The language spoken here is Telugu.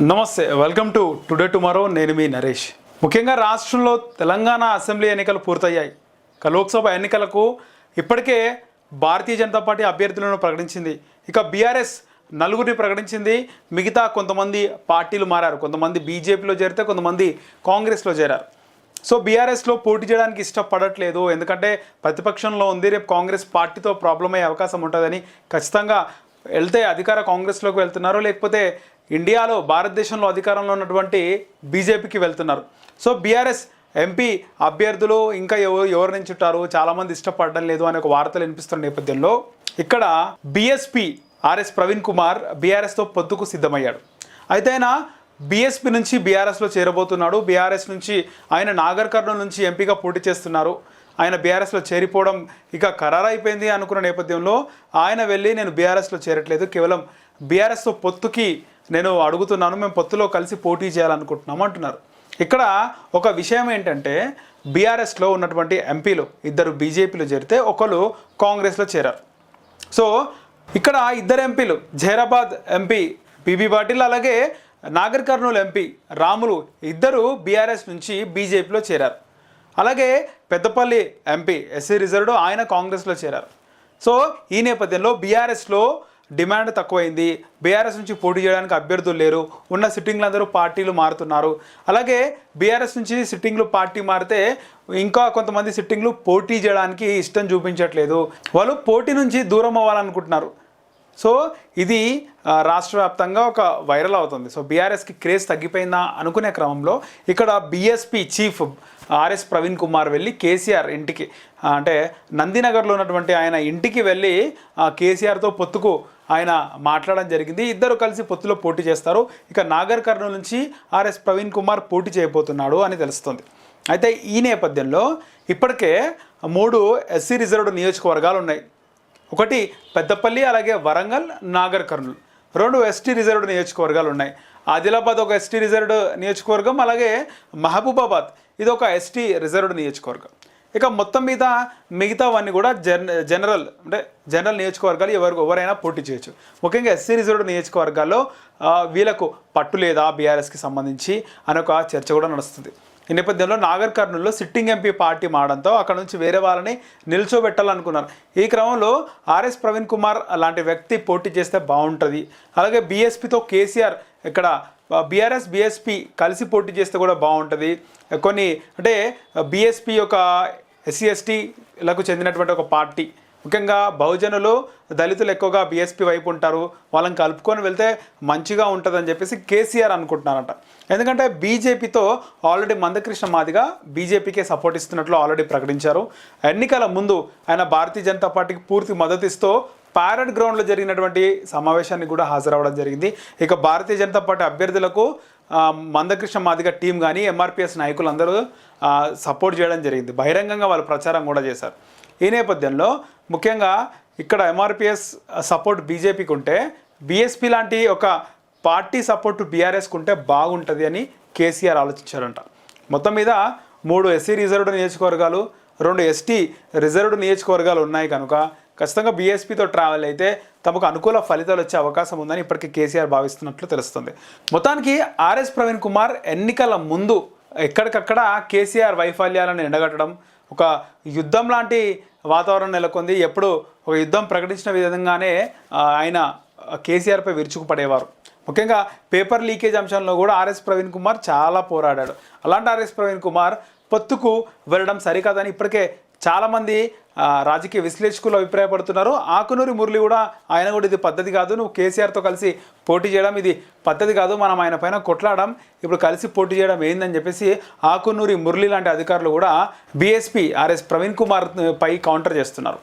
నమస్తే వెల్కమ్ టు టుడే టుమారో నేను మీ నరేష్. ముఖ్యంగా రాష్ట్రంలో తెలంగాణ అసెంబ్లీ ఎన్నికలు పూర్తయ్యాయి. ఇక లోక్సభ ఎన్నికలకు ఇప్పటికే భారతీయ జనతా పార్టీ అభ్యర్థులను ప్రకటించింది. ఇక బీఆర్ఎస్ నలుగురిని ప్రకటించింది. మిగతా కొంతమంది పార్టీలు మారారు. కొంతమంది బీజేపీలో చేరితే కొంతమంది కాంగ్రెస్లో చేరారు. సో బీఆర్ఎస్లో పోటీ చేయడానికి ఇష్టపడట్లేదు. ఎందుకంటే ప్రతిపక్షంలో ఉంది. రేపు కాంగ్రెస్ పార్టీతో ప్రాబ్లం అయ్యే అవకాశం ఉంటుందని ఖచ్చితంగా వెళ్తే అధికార కాంగ్రెస్లోకి వెళ్తున్నారు. లేకపోతే ఇండియాలో భారతదేశంలో అధికారంలో ఉన్నటువంటి బీజేపీకి వెళ్తున్నారు. సో బీఆర్ఎస్ ఎంపీ అభ్యర్థులు ఇంకా ఎవరు ఎవరు నుంచి ఉంటారు? చాలామంది ఇష్టపడడం లేదు అనే ఒక వార్తలు వినిపిస్తున్న నేపథ్యంలో ఇక్కడ బీఎస్పీ ఆర్ఎస్ ప్రవీణ్ కుమార్ బీఆర్ఎస్తో పొత్తుకు సిద్ధమయ్యాడు. అయితే ఆయన బీఎస్పీ నుంచి బీఆర్ఎస్లో చేరబోతున్నాడు. బీఆర్ఎస్ నుంచి ఆయన నాగర్ కర్నూలు నుంచి ఎంపీగా పోటీ చేస్తున్నారు. ఆయన బీఆర్ఎస్లో చేరిపోవడం ఇక ఖరారైపోయింది అనుకున్న నేపథ్యంలో ఆయన వెళ్ళి నేను బీఆర్ఎస్లో చేరట్లేదు. కేవలం బీఆర్ఎస్ పొత్తుకి నేను అడుగుతున్నాను మేము పొత్తులో కలిసి పోటీ చేయాలనుకుంటున్నాము అంటున్నారు. ఇక్కడ ఒక విషయం ఏంటంటే బీఆర్ఎస్లో ఉన్నటువంటి ఎంపీలు ఇద్దరు బీజేపీలో చేరితే ఒకరు కాంగ్రెస్లో చేరారు. సో ఇక్కడ ఇద్దరు ఎంపీలు జైరాబాద్ ఎంపీ బీబీ పాటిల్ అలాగే నాగర్ కర్నూలు ఎంపీ రాములు ఇద్దరు బీఆర్ఎస్ నుంచి బీజేపీలో చేరారు. అలాగే పెద్దపల్లి ఎంపీ ఎస్సీ రిజర్వ్డ్ ఆయన కాంగ్రెస్లో చేరారు. సో ఈ నేపథ్యంలో బీఆర్ఎస్లో డిమాండ్ తక్కువైంది. బీఆర్ఎస్ నుంచి పోటీ చేయడానికి అభ్యర్థులు లేరు. ఉన్న సిట్టింగ్లు అందరూ పార్టీలు మారుతున్నారు. అలాగే బీఆర్ఎస్ నుంచి సిట్టింగ్లు పార్టీ మారితే ఇంకా కొంతమంది సిట్టింగ్లు పోటీ చేయడానికి ఇష్టం చూపించట్లేదు. వాళ్ళు పోటీ నుంచి దూరం అవ్వాలనుకుంటున్నారు. సో ఇది రాష్ట్ర వ్యాప్తంగా ఒక వైరల్ అవుతుంది. సో బీఆర్ఎస్కి క్రేజ్ తగ్గిపోయిందా అనుకునే క్రమంలో ఇక్కడ BSP chief RS Praveen Kumar వెళ్ళి కేసీఆర్ ఇంటికి అంటే నందినగర్లో ఉన్నటువంటి ఆయన ఇంటికి వెళ్ళి ఆ, కేసీఆర్తో పొత్తుకు ఆయన మాట్లాడడం జరిగింది. ఇద్దరు కలిసి పొత్తులో పోటీ చేస్తారు. ఇక నాగర్ కర్నూలు నుంచి ఆర్ఎస్ ప్రవీణ్ కుమార్ పోటీ చేయబోతున్నాడు అని తెలుస్తుంది. అయితే ఈ నేపథ్యంలో ఇప్పటికే మూడు ఎస్సీ రిజర్వ్డ్ నియోజకవర్గాలు ఉన్నాయి. ఒకటి పెద్దపల్లి అలాగే వరంగల్ నాగర్ కర్నూలు. రెండు ఎస్టీ రిజర్వ్డ్ నియోజకవర్గాలు ఉన్నాయి. ఆదిలాబాద్ ఒక ఎస్టీ రిజర్వ్డ్ నియోజకవర్గం అలాగే మహబూబాబాద్. ఇది ఒక ఎస్టీ రిజర్వ్డ్ నియోజకవర్గం. ఇక మొత్తం మీద మిగతావన్నీ కూడా జన్ జనరల్ అంటే జనరల్ నియోజకవర్గాలు ఎవరికి ఎవరైనా పోటీ చేయొచ్చు. ముఖ్యంగా ఎస్సీ రిజర్వ్డ్ నియోజకవర్గాల్లో వీళ్ళకు పట్టు లేదా బీఆర్ఎస్కి సంబంధించి అనే ఒక చర్చ కూడా నడుస్తుంది. ఈ నేపథ్యంలో నాగర్ కర్నూలులో సిట్టింగ్ ఎంపీ పార్టీ మారడంతో అక్కడ నుంచి వేరే వాళ్ళని నిల్చోబెట్టాలనుకున్నారు. ఈ క్రమంలో ఆర్ఎస్ ప్రవీణ్ కుమార్ లాంటి వ్యక్తి పోటీ చేస్తే బాగుంటుంది. అలాగే బీఎస్పీతో కేసీఆర్ ఇక్కడ బీఆర్ఎస్ బీఎస్పీ కలిసి పోటీ చేస్తే కూడా బాగుంటుంది. కొన్ని అంటే బీఎస్పీ యొక్క ఎస్సీ ఎస్టీలకు చెందినటువంటి ఒక పార్టీ. ముఖ్యంగా బహుజనులు దళితులు ఎక్కువగా బీఎస్పీ వైపు ఉంటారు. వాళ్ళని కలుపుకొని వెళ్తే మంచిగా ఉంటుందని చెప్పేసి కేసీఆర్ అనుకుంటున్నారంట. ఎందుకంటే బీజేపీతో ఆల్రెడీ మందకృష్ణ మాదిగా బీజేపీకే సపోర్ట్ ఇస్తున్నట్లు ఆల్రెడీ ప్రకటించారు. ఎన్నికల ముందు ఆయన భారతీయ జనతా పార్టీకి పూర్తి మద్దతు ఇస్తూ ప్యారెడ్ గ్రౌండ్లో జరిగినటువంటి సమావేశానికి కూడా హాజరవ్వడం జరిగింది. ఇక భారతీయ జనతా పార్టీ అభ్యర్థులకు మందకృష్ణ మాదిగ టీం కానీ ఎంఆర్పిఎస్ నాయకులందరూ సపోర్ట్ చేయడం జరిగింది. బహిరంగంగా వాళ్ళు ప్రచారం కూడా చేశారు. ఈ నేపథ్యంలో ముఖ్యంగా ఇక్కడ ఎంఆర్పిఎస్ సపోర్ట్ బీజేపీకి ఉంటే బీఎస్పీ లాంటి ఒక పార్టీ సపోర్ట్ బీఆర్ఎస్కి ఉంటే బాగుంటుంది అని కేసీఆర్ ఆలోచించారంట. మొత్తం మీద మూడు ఎస్సీ రిజర్వ్డ్ నియోజకవర్గాలు రెండు ఎస్టీ రిజర్వ్డ్ నియోజకవర్గాలు ఉన్నాయి కనుక ఖచ్చితంగా బీఎస్పీతో ట్రావెల్ అయితే తమకు అనుకూల ఫలితాలు వచ్చే అవకాశం ఉందని ఇప్పటికీ కేసీఆర్ భావిస్తున్నట్లు తెలుస్తుంది. మొత్తానికి ఆర్ఎస్ ప్రవీణ్ కుమార్ ఎన్నికల ముందు ఎక్కడికక్కడ కేసీఆర్ వైఫల్యాలను ఎండగట్టడం ఒక యుద్ధం లాంటి వాతావరణం నెలకొంది. ఎప్పుడు ఒక యుద్ధం ప్రకటించిన విధంగానే ఆయన కేసీఆర్పై విరుచుకుపడేవారు. ముఖ్యంగా పేపర్ లీకేజ్ అంశంలో కూడా ఆర్ఎస్ ప్రవీణ్ కుమార్ చాలా పోరాడాడు. అలాంటి ఆర్ఎస్ ప్రవీణ్ కుమార్ పొత్తుకు వెళ్ళడం సరికాదని ఇప్పటికే చాలామంది రాజకీయ విశ్లేషకులు అభిప్రాయపడుతున్నారు. ఆకునూరి మురళి కూడా ఆయన కూడా ఇది పద్ధతి కాదు. నువ్వు కేసీఆర్తో కలిసి పోటీ చేయడం ఇది పద్ధతి కాదు. మనం ఆయన పైన కొట్లాడడం ఇప్పుడు కలిసి పోటీ చేయడం ఏందని చెప్పేసి ఆకునూరి మురళి లాంటి అధికారులు కూడా బీఎస్పీ ఆర్ఎస్ ప్రవీణ్ కుమార్ పై కౌంటర్ చేస్తున్నారు.